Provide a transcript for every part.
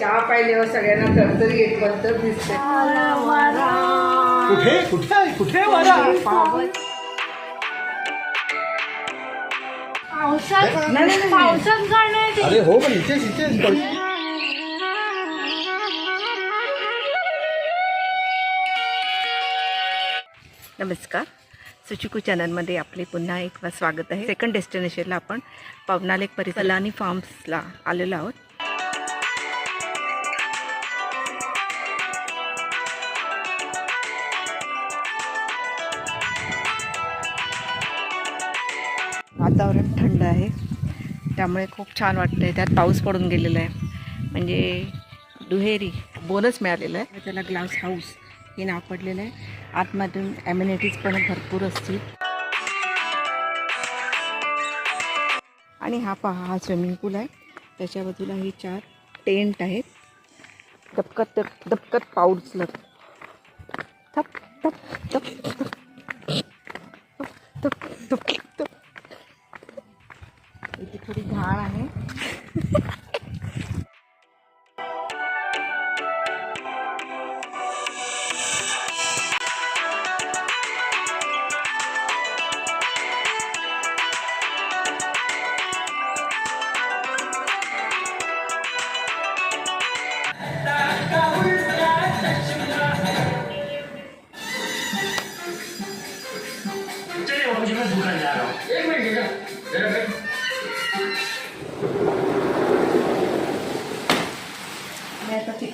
चहा पाहिल्यावर सगळ्यांना तरतरी येत बद्दल दिसते. कुठे? कुठे आहे? कुठे वारा? पावसात नाही, नाही. पावसात गाणं आहे ते. अरे हो पण इथेच इथेच. नमस्कार. सुचिकू चॅनलमध्ये आपले पुन्हा एक स्वागत आहे. सेकंड डेस्टिनेशनला आपण पवनालेक परिसर आणि फार्म्सला आलेलो आहोत. त्यामुळे खूप छान वाटतं आहे त्यात पाऊस पडून गेलेला आहे म्हणजे दुहेरी बोनस मिळालेला आहे. त्याला ग्लास हाऊस हे नाव पडलेलं आहे. आतमधून ॲम्युनिटीज पण भरपूर असतील. आणि हा पहा हा स्विमिंग पूल आहे. त्याच्या बाजूला हे चार टेंट आहेत. दपकत दप दपकत पाऊस लग थप थप थप थप थप थप थोडी घाण आहे.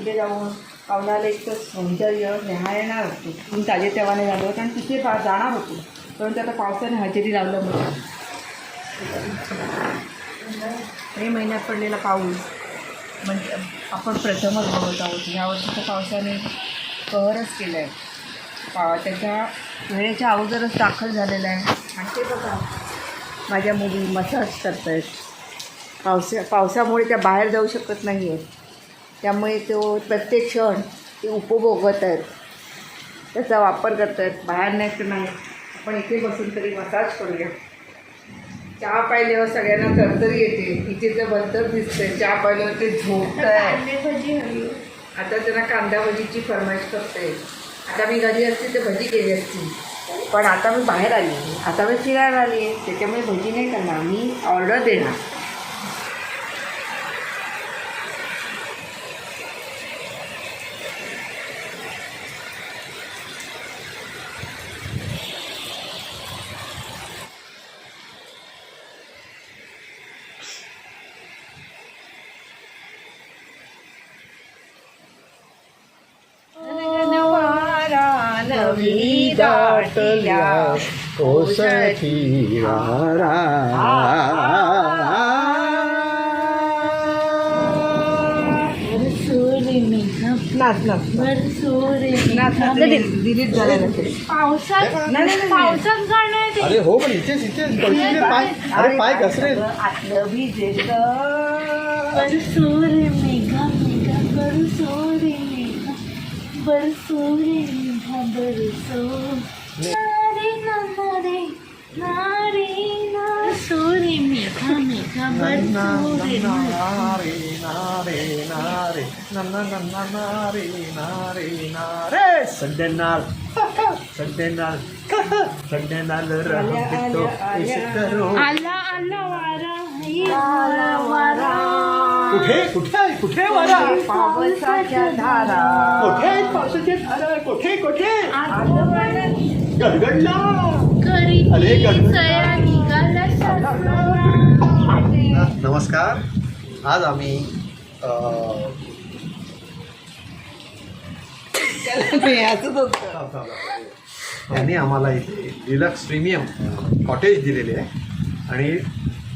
तिथे जाऊन पावणाला एक तर सौंदर्य न्याहाळणार होतो मी ताजे तेव्हाने झालो होतो आणि तिथे पा जाणार होतो. परंतु आता पावसाने हजेरी लावलं म्हणून. मे महिन्यात पडलेला पाऊस म्हणजे आपण प्रथमच बघत आहोत. यावर्षीच्या पावसाने कहरच केलं आहे पा त्याच्या वेळेच्या अगोदरच दाखल झालेला आहे. आणि ते बघा माझ्या मुली मसाज करत आहेत पावसा पावसामुळे त्या बाहेर जाऊ शकत नाही आहेत त्यामुळे तो प्रत्येक क्षण ते उपभोगत आहेत. त्याचा वापर करत आहेत. बाहेर नाही तर नाही. आपण इथे बसून तरी मसाज करूया. चहा पाहिल्यावर सगळ्यांना तरतरी येते. इथे तर बद्दल दिसतंय. चहा पाहिल्यावर ते झोपत आहे आता त्यांना कांदा भजीची फरमाईश करते आता मी घरी असते तर भजी केली असती. पण आता मी बाहेर आली आता मी फिरायला आली आहे. त्याच्यामुळे भजी नाही करणार. मी ऑर्डर देणार नवी दाटल्या कोसठी वारा बरसोरे मेघा नाच नाच बरसोरे नाच मेघा नाच डिलीट झालेलं ते पावसात नाही, नाही. पावसात गाणं आहे ते. अरे हो पण इथेच इथेच इथे पाय अरे पाय घसरेल आतलं भिजेल बरसोरे मेघा मेघा बरसोरे मेघा बरसोरे मेघा बरसो नारे नारे नारे नारे मेघा मेघा बरसोरे मेघा नारे नारे नारे नन्ना नन्ना नारे नारे नारे संडेनाल संडेनाल संडेनाल रंगतो इस करो आला आला वारा है आला वारा कुठे कुठे आहे कुठे वारा? पावसाच्या धारा. कुठे? आहेत धारा. कुठे? कुठे? गडगडला. अरे. नमस्कार. आज आम्ही त्यांनी आम्हाला इथे डिलक्स प्रीमियम कॉटेज दिलेले आहे. आणि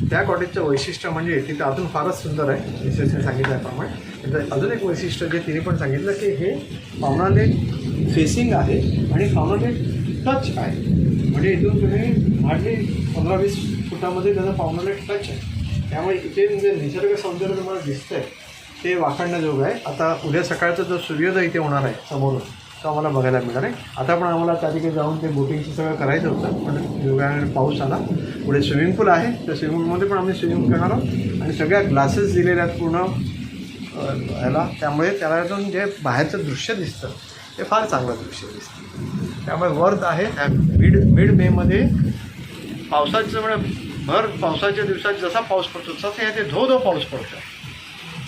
त्या कॉटेजचं वैशिष्ट्य म्हणजे तिथं अजून फारच सुंदर आहे मिसेसने सांगितल्याप्रमाणे त्याचं अजून एक वैशिष्ट्य जे तिने पण सांगितलं की हे पावनाले फेसिंग आहे आणि पावनाले टच आहे. म्हणजे इथून तुम्ही हार्डली पंधरा वीस फुटामध्ये त्याचा पावनाले टच आहे. त्यामुळे इथे जे निसर्ग सौंदर्य तुम्हाला दिसतं आहे ते वाखाणण्याजोगं आहे. आता उद्या सकाळचा जो सूर्योदय इथे होणार आहे समोरून तो आम्हाला बघायला मिळणार आहे. आता पण आम्हाला त्या ठिकाणी जाऊन ते बोटिंगचं सगळं करायचं होतं पण योगाने पाऊस आला. पुढे स्विमिंग पूल आहे. त्या स्विमिंग पूलमध्ये पण आम्ही स्विमिंग करणार आहोत. आणि सगळ्या ग्लासेस दिलेल्या आहेत पूर्ण ह्याला. त्यामुळे त्याला जो जे बाहेरचं दृश्य दिसतं ते फार चांगलं दृश्य दिसतं. त्यामुळे वर्थ आहे. ह्या मिड मिड मेमध्ये पावसाचं म्हणजे भर पावसाच्या दिवसात जसा पाऊस पडतो तसं ह्या ते धो धो पाऊस पडतो.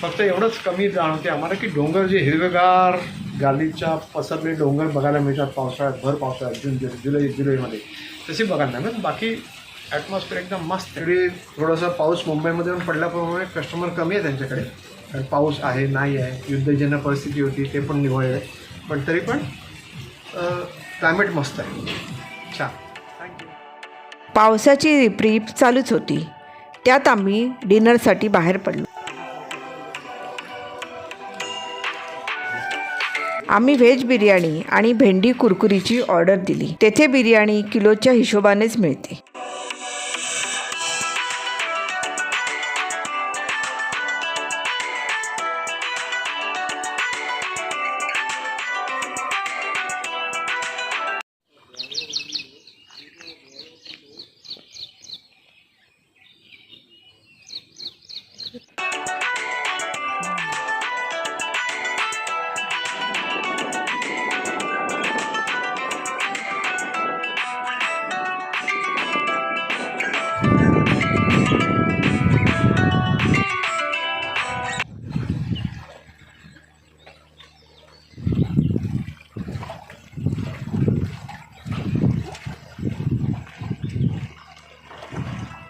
फक्त एवढंच कमी जाणवते आम्हाला की डोंगर जे हिरवेगार गालीच्या पसरले डोंगर बघायला मिळतात पावसाळ्यात भर पावसाळ्यात जून जुलै जुलै जुलैमध्ये तशी बघायला मिळतात मिळत बाकी ॲटमॉस्फिअर एकदम मस्त. तरी थोडासा पाऊस मुंबईमध्ये पण पडल्याप्रमाणे कस्टमर कमी आहे त्यांच्याकडे. कारण पाऊस आहे नाही आहे. युद्धजन्य परिस्थिती होती ते पण निवडले पण तरी पण क्लायमेट मस्त आहे. छान. थँक्यू पावसाची रिप्रीप चालूच होती. त्यात आम्ही डिनरसाठी बाहेर पडलो. आम्ही व्हेज बिर्याणी आणि भेंडी कुरकुरीची ऑर्डर दिली. तेथे बिर्याणी किलोच्या हिशोबानेच मिळते.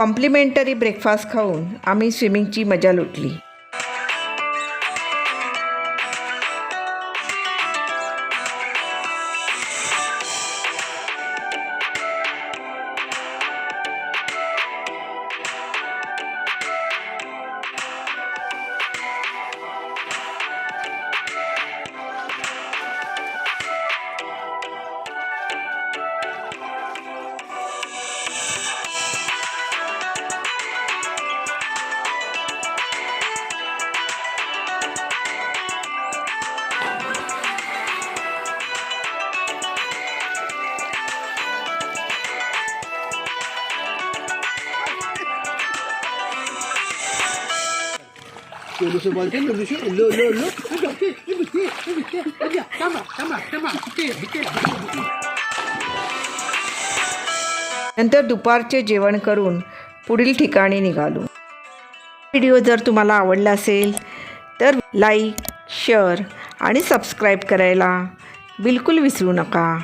कॉम्प्लिमेंटरी ब्रेकफास्ट खाऊन आम्ही स्विमिंगची मजा लुटली. नंतर दुपारचे जेवण करून पुढील ठिकाणी निघालो. व्हिडिओ जर तुम्हाला आवडला असेल तर लाईक शेअर आणि सबस्क्राईब करायला बिलकुल विसरू नका.